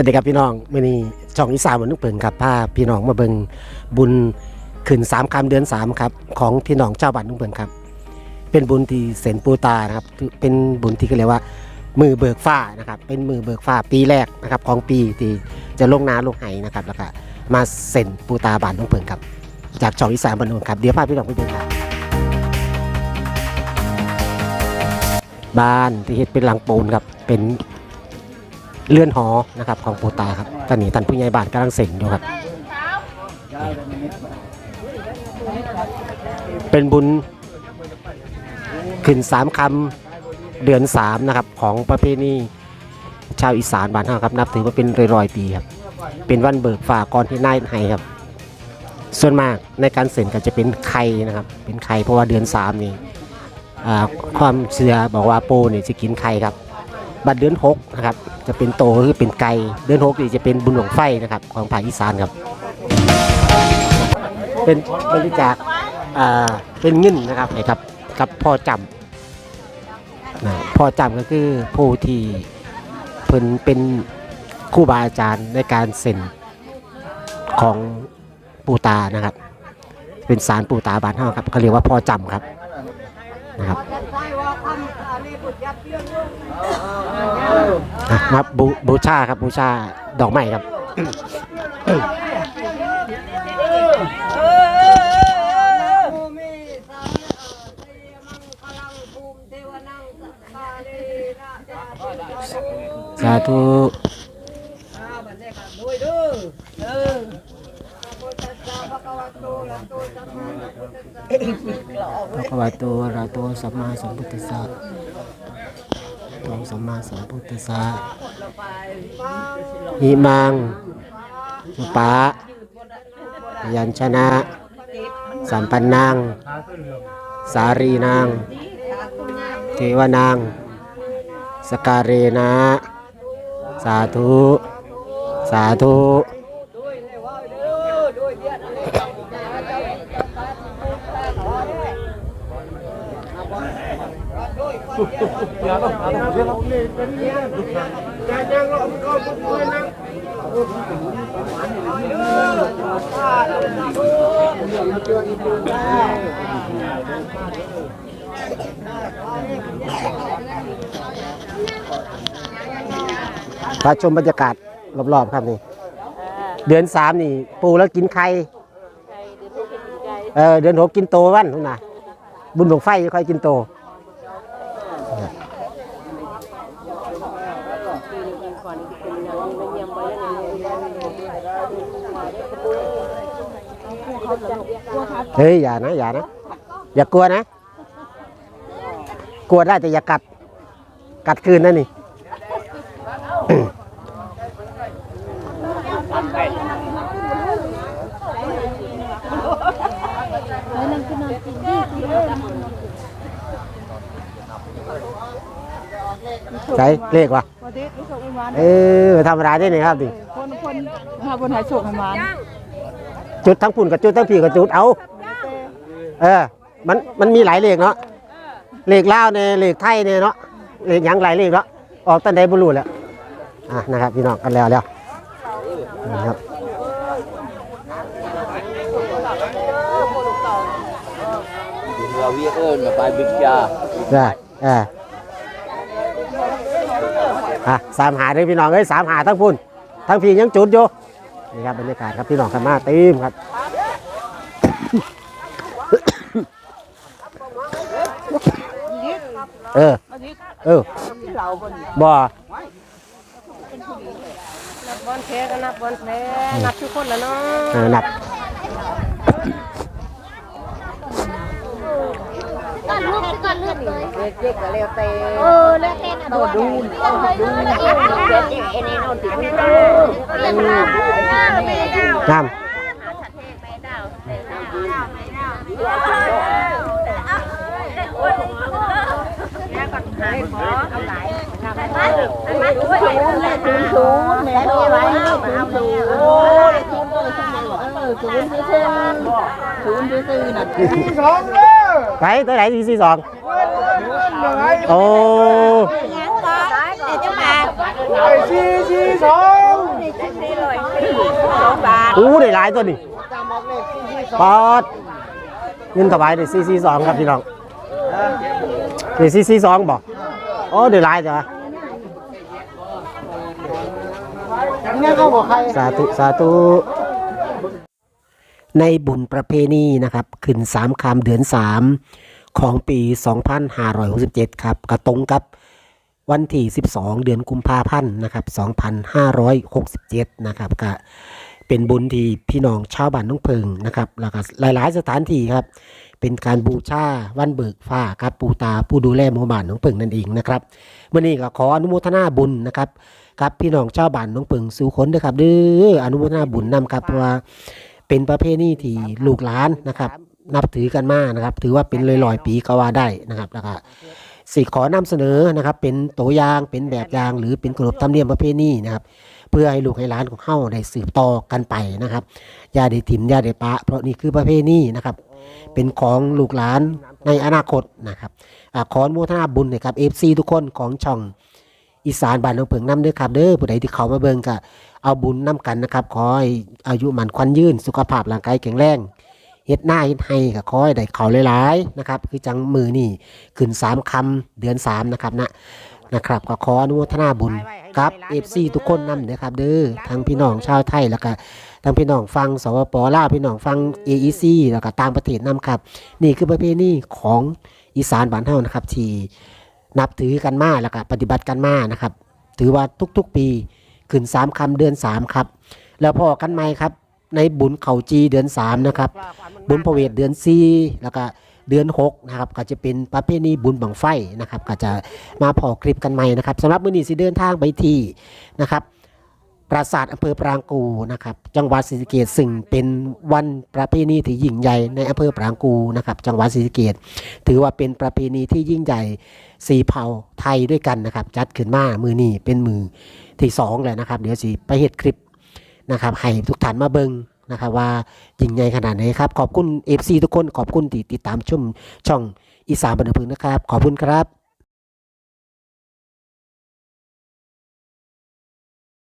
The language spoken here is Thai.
วัสดีครับพี่น้องมื่อนี้ช่องอีสานวันนึกเปิงครับพาพี่น้องมาเบิงบุญขึ้นสามคำเดือนสามครับของพี่น้องเจ้าบ้านนึกเปิงครับ เป็นบุญที่เสนปูตานะครับเป็นบุญที่เรียกว่า มือเบิกฟ้านะครับเป็นมือเบิกฟ้าปีแรกนะครับของปีที่จะลงนาลงไหนะครับแล้วก็มาเซ็นปูตาบ้านนึกเปิงครับ จากช่องอีสานวันนึกครับเดี๋ยวพาพี่น้องไปดูครับบ้านที่เฮ็ดเป็นหลังปูนครับเป็น เลื่อนหอนะครับของปูตาครับตอนนี้ท่านผู้ใหญ่บ้านกำลังเสร็จอยู่ครับ เป็นบุญขึ้นสามคำเดือนสามนะครับของประเพณีชาวอีสานบ้านเฮาครับนับถือว่าเป็นร้อยๆปีครับเป็นวันเบิกฝ่าก่อนที่นายให้ครับ ส่วนมากในการเซ็นก็จะเป็นไข่นะครับ เป็นไข่เพราะว่าเดือนสามนี่ความเชื่อบอกว่าโปเนี่ยจะกินไข่ครับ บัดเดือนหกนะครับจะเป็นโตคือเป็นไก่เดือนหกนี่จะเป็นบุญหลวงไฟนะครับของภาคอีสานครับ เป็นบริจาคอ่าเป็นเงินนะครับให้ครับกับพ่อจำนะพ่อจำก็คือผู้ที่เพิ่นเป็นครูบาอาจารย์ในการเซ็นของปูตานะครับ เป็นสารปูตาบานเฮาครับเขาเรียกว่าพ่อจำครับ นะครับมาบูบูชาครับบูชาดอกไม้ครับสาธุ พระควาโตระโตสัมมาสัมพุทธัสสะโตสัมมาสัมพุทธัสสะอิมังสุปะยัญชนะ สัมปันนังสารีนางเทวนางสการเรนะ สาธุ สาธุ พาชมบรรยากาศรอบๆครับนี่ เดือนสามนี่ ปูแล้วกินไข่เออเดือนหกกินโตวันทุกนะบุญหลวงไฟค่อยกินโต เฮ้ยอย่านะอย่านะ อย่ากลัวนะ กลัวได้แต่อย่ากัด กัดคืนนั่นนี่ใช่เลขวะปกติลูกวานเออธรรมดาได้นี่ครับดิ นคนหาบนหายโศกให้หวานจุดทั้งปุ่นกับจุดทั้งผีกับจุดเอา เออ มันมันมีหลายเลขเนาะเลขลาวเนี่ยเลขไทยเนี่ยเนาะเลขหยังหลายเลขเนาะออกตันใดบุรุษแล้วอะนะครับพี่น้องกันแล้วแล้วนะครับเราเรียกเอิญมาไปบิ๊กยาได้เอออะสามหาเลยพี่น้องเอ้ยสามหาทั้งพุ่น ทั้งพี่ยังจุดอยู่นี่ครับบรรยากาศครับพี่น้องกันมาเต็มครับเออเออบ่นับบอลแพ้ก็นับบอลแพ้นับทุกคนแล้วเนาะเออนับ ก่อนลูกก่อนลูกเลย เด็กๆก็เร็วเตะ เออเล่นเต้นอ่ะดูดูดูดู เด็กๆเอ็นเอ็นอนติดมือ เล่นน้ำน้ำไม่ได้ น้ หายขอเอาหลายนับไป มาด้วยศูนย์ศูนย์แม่ไม่ไหวศูนย์ศูนย์โอ้ยศูนย์เลยเออศูนย์ซื่อศูนย์ซื่อน่ะ ำไปตัวไหนสี่สี่สองโอ้ ยังก็เดี๋ยวจะมา สี่สี่สอง อู้ได้หลายตัวนี่ปอดเงินถวายได้ซีซีสองครับพี่น้อ งได้ซีซีสองบอกโอ้ได้หลายจ้ะเนี่ยเขาบอกใครสาธุสาธุ ในบุญประเพณีนะครับ ขึ้นสามคำเดือนสามของปี 2567 ครับกระตรงกับวันที่ 12 เดือนกุมภาพันธ์นะครับ 2567 นะครับก็เป็นบุญที่พี่น้องชาวบ้านน้องเพิงนะครับแล้วก็หลาย ๆ สถานที่ครับ เป็นการบูชาวันเบิกฟ้าครับปูตาผู้ดูแลหมู่บ้านน้องเพิงนั่นเองนะครับเมื่อนี้ก็ขออนุโมทนาบุญนะครับกับพี่น้องชาวบ้านน้องเพิงสู่คนด้วยครับเด้ออนุโมทนาบุญนำครับเพราะว่า เป็นประเพณีที่ลูกหลานนะครับ นับถือกันมากนะครับ ถือว่าเป็นลอยๆปีก็ว่าได้นะครับแล้วก็สิขอนำเสนอนะครับ เป็นตัวอย่างเป็นแบบอย่างหรือเป็นขนบธรรมเนียมประเพณีนะครับ เพื่อให้ลูกให้หลานของเฮาได้สืบต่อกันไปนะครับอย่าได้ถิ่มอย่าได้ปะ เพราะนี่คือประเพณีนะครับ เป็นของลูกหลานในอนาคตนะครับอขออนุโมทนาบุญให้กับ FC ทุกคนของช่อง อีสานบ้านหนองเพิงน้ำเด้อครับเด้อผู้ใดที่เขามาเบิ่งก็เอาบุญน้กันนะครับขอให้อายุมันควันยืนสุขภาพร่างกายแข็งแรงเฮ็ดหน้าเฮ็ดให้ก็ขอให้ได้เขาหลายๆนะครับคือจังมือนี่ขึ้นสามคำเดือนสามนะครับนะนะครับก็ขออนุโมทนาบุญกับ FC ทุกคนนำเด้อครับเด้อทั้งพี่น้องชาวไทยแล้วก็ทั้งพี่น้องฟังสวปลาวพี่น้องฟัง AEC แล้วก็ต่างประเทศนํครับ นี่คือประเพณีของอีสานบ้านเฮานะครับที่ นับถือกันมาแล้วก็ปฏิบัติกันมานะครับ ถือว่าทุกๆปีขึ้นสามคำเดือนสามครับ แล้วพอกันไหมครับ ในบุญเขาจีเดือนสามนะครับ บุญพระเวทเดือนสี่แล้วก็เดือนหกนะครับก็จะเป็นประเพณีบุญบังไฟนะครับ ก็จะมาพอคลิปกันใหม่นะครับสำหรับมื้อนี้สิเดินทางไปที่นะครับ ปราสาทอำเภอปรางกูนะครับ จังหวัดศรีสะเกษซึ่งเป็นวันประเพณีที่ยิ่งใหญ่ในอำเภอปรางกูนะครับ จังหวัดศรีสะเกษถือว่าเป็นประเพณีที่ยิ่งใหญ่สีเผ่าไทยด้วยกันนะครับ จัดขึ้นมามือนี้เป็นมือที่สองแล้วนะครับ เดี๋ยวสิไปเฮ็ดคลิปนะครับให้ทุกท่านมาเบิงนะครับว่ายิ่งใหญ่ขนาดไหนครับ ขอบคุณ FC ทุกคนขอบคุณที่ติดตามชมช่องอีสานบันเทิงนะครับ ขอบคุณครับ